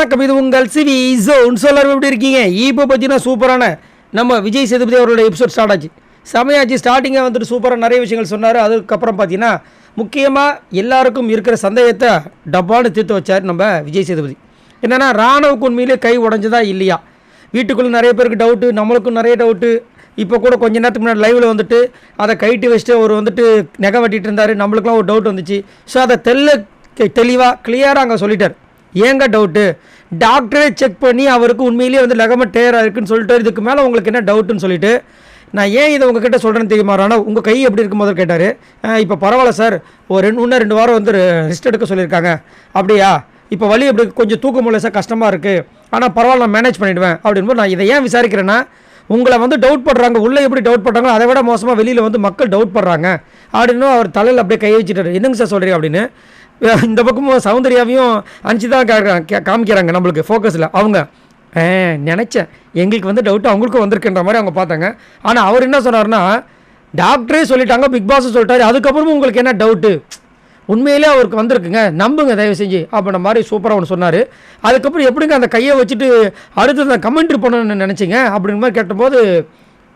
வணக்கம் இது உங்கள் சிவி ஜோன். சொல்லர் எப்படி இருக்கீங்க? இப்போ பார்த்தீங்கன்னா சூப்பரான நம்ம விஜய் சேதுபதி அவரோட எபிசோட் ஸ்டார்ட் ஆச்சு. செமையாச்சு. ஸ்டார்டிங்காக வந்துட்டு சூப்பராக நிறைய விஷயங்கள் சொன்னார். அதுக்கப்புறம் பார்த்தீங்கன்னா முக்கியமாக எல்லாருக்கும் இருக்கிற சந்தேகத்தை டப்பான்னு தீர்த்து வச்சார் நம்ம விஜய் சேதுபதி. என்னென்னா ராணுவுக்கு உண்மையிலே கை உடஞ்சதா இல்லையா? வீட்டுக்குள்ளே நிறைய பேருக்கு டவுட்டு நம்மளுக்கும் நிறைய டவுட்டு இப்போ கூட கொஞ்ச நேரத்துக்கு முன்னாடி லைவில் வந்துட்டு அதை கைட்டு வச்சுட்டு அவர் வந்துட்டு நெகை வெட்டிட்டு இருந்தார். நம்மளுக்குலாம் ஒரு டவுட் வந்துச்சு. ஸோ அதை தெல்ல தெளிவாக கிளியராக அங்கே சொல்லிட்டார். ஏங்க டவுட்டு டாக்டரே செக் பண்ணி அவருக்கு உண்மையிலேயே வந்து லெகமெண்ட் டேராக இருக்குன்னு சொல்லிட்டு இதுக்கு மேலே உங்களுக்கு என்ன டவுட்டுன்னு சொல்லிட்டு நான் ஏன் இதை உங்ககிட்ட சொல்கிறேன்னு தெரியுமா ஆனால் உங்கள் கை எப்படி இருக்கும் போது கேட்டார். இப்போ பரவாயில்ல சார் ஒரு ரெண்டு இன்னும் ரெண்டு வாரம் வந்து ரெஸ்ட் எடுக்க சொல்லியிருக்காங்க. அப்படியா? இப்போ வலி எப்படி கொஞ்சம் தூக்க முடியல சார் கஷ்டமாக இருக்குது ஆனால் பரவாயில்ல நான் மேனேஜ் பண்ணிவிடுவேன் அப்படின்போது நான் இதை ஏன் விசாரிக்கிறேன்னா உங்களை வந்து டவுட் படுறாங்க. உள்ளே எப்படி டவுட் பண்ணுறாங்களோ அதை விட மோசமாக வெளியில் வந்து மக்கள் டவுட் படுறாங்க. அப்படின்னு அவர் தலையில் அப்படியே கை வச்சுட்டாரு. என்னங்க சார் சொல்கிறீங்க அப்படின்னு. இந்த பக்கமும் சௌந்தர்யாவையும் அனுப்பிச்சு தான் காமிக்கிறாங்க நம்மளுக்கு ஃபோக்கஸில் அவங்க நினச்சேன். எங்களுக்கு வந்து டவுட் அவங்களுக்கும் வந்திருக்குன்ற மாதிரி அவங்க பார்த்தாங்க. ஆனால் அவர் என்ன சொன்னார்னா டாக்டரே சொல்லிட்டாங்க பிக் பாஸ் சொல்லிட்டாரு. அதுக்கப்புறமும் உங்களுக்கு என்ன டவுட்டு உண்மையிலே அவருக்கு வந்திருக்குங்க. நம்புங்க தயவு செஞ்சு அப்படின்ற மாதிரி சூப்பராக ஒன்று சொன்னார். அதுக்கப்புறம் எப்படிங்க அந்த கையை வச்சுட்டு அடுத்து அந்த கமெண்ட்ரி பண்ணணும்னு நினச்சிங்க? அப்படின்ற மாதிரி கேட்டபோது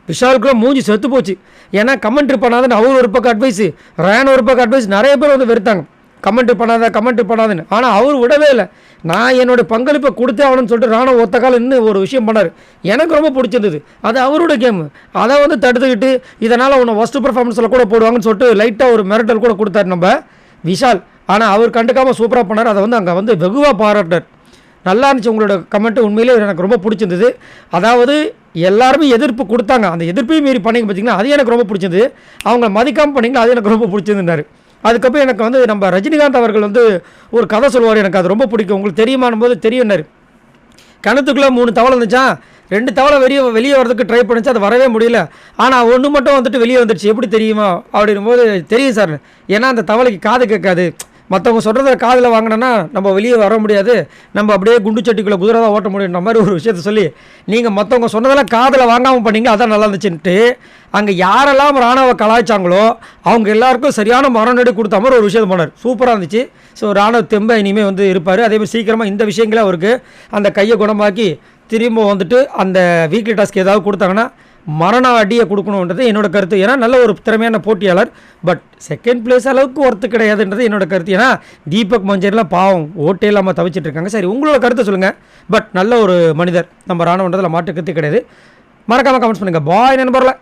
விஷாலுக்குலாம் மூஞ்சி செத்து போச்சு. ஏன்னா கமெண்ட்ரி பண்ணாதுன்னு அவர் ஒரு பக்கம் அட்வைஸு ரேன் ஒரு பக்கம் அட்வைஸ் நிறைய பேர் வந்து வெறுத்தாங்க. கமெண்ட் பண்ணாத கமெண்ட் பண்ணாதுன்னு. ஆனால் அவர் விடவே இல்லை. நான் என்னோட பங்களிப்பை கொடுத்தே ஆகணும்னு சொல்லிட்டு ராணுவ ஒத்த காலம் இன்னும் ஒரு விஷயம் பண்ணார். எனக்கு ரொம்ப பிடிச்சிருந்தது. அது அவரோட கேம் அதை வந்து தடுத்துக்கிட்டு இதனால் உன்னை ஃபஸ்ட்டு பர்ஃபார்மன்ஸில் கூட போடுவாங்கன்னு சொல்லிட்டு லைட்டாக ஒரு மிரட்டல் கூட கொடுத்தாரு நம்ம விஷால். ஆனால் அவர் கண்டுக்காமல் சூப்பராக பண்ணார். அதை வந்து அங்கே வந்து வெகுவாக பாராட்டார் நல்லா இருந்துச்சு உங்களோட கமெண்ட்டு உண்மையிலே எனக்கு ரொம்ப பிடிச்சிருந்தது. அதாவது எல்லாருமே எதிர்ப்பு கொடுத்தாங்க. அந்த எதிர்ப்பையும் மீறி பண்ணிங்க பார்த்தீங்கன்னா அது எனக்கு ரொம்ப பிடிச்சிருந்தது. அவங்க மதிக்காமல் பண்ணீங்களா அது எனக்கு ரொம்ப பிடிச்சிருந்தாரு அதுக்கப்புறம் எனக்கு வந்து நம்ம ரஜினிகாந்த் அவர்கள் வந்து ஒரு கதை சொல்லுவார். எனக்கு அது ரொம்ப பிடிக்கும். உங்களுக்கு தெரியுமானும் போது தெரியும்னாரு. கிணத்துக்குள்ளே மூணு தவளை இருந்துச்சா? ரெண்டு தவளை வெளியே வெளியே வரதுக்கு ட்ரை பண்ணிச்சு. அது வரவே முடியல. ஆனால் ஒன்று மட்டும் வந்துட்டு வெளியே வந்துடுச்சு எப்படி தெரியுமா? அப்படின்னும் போது தெரியும் சார். ஏன்னா அந்த தவளைக்கு காது கேட்காது. மற்றவங்க சொல்கிறத காதில் வாங்கினோன்னா நம்ம வெளியே வர முடியாது. நம்ம அப்படியே குண்டு சட்டிக்குள்ளே குதிரை தான் ஓட்ட முடியுன்ற மாதிரி ஒரு விஷயத்த சொல்லி நீங்கள் மற்றவங்க சொன்னதெல்லாம் காதில் வாங்காமல் பண்ணீங்க. அதான் நல்லா இருந்துச்சுன்ட்டு. அங்கே யாரெல்லாம் ராணுவ கலாய்ச்சாங்களோ அவங்க எல்லாருக்கும் சரியான மரணடி கொடுத்த மாதிரி ஒரு விஷயம் பண்ணார். சூப்பராக இருந்துச்சு. ஸோ ராணுவ தெம்ப இனிமேல் வந்து இருப்பார். அதே மாதிரி சீக்கிரமாக இந்த விஷயங்களே அவருக்கு அந்த கையை குணமாக்கி திரும்ப வந்துட்டு அந்த வீக்லி டாஸ்க் ஏதாவது கொடுத்தாங்கன்னா மரண அடியை கொடுக்கணுன்றது என்னோட கருத்து. ஏன்னா நல்ல ஒரு திறமையான போட்டியாளர். பட் செகண்ட் பிளேஸ் அளவுக்கு ஒர்த்து கிடையாதுன்றது என்னோட கருத்து. ஏன்னா தீபக் மஞ்சர்லாம் பாவம் ஓட்டே இல்லாமல் தவிச்சிட்டு இருக்காங்க. சரி உங்களோட கருத்தை சொல்லுங்கள் பட் நல்ல ஒரு மனிதர். நம்ம ராணுவன்றதில் மாற்று கருத்து கிடையாது. மறக்காமல் கமெண்ட்ஸ் பண்ணுங்கள் பாய் நண்பரில்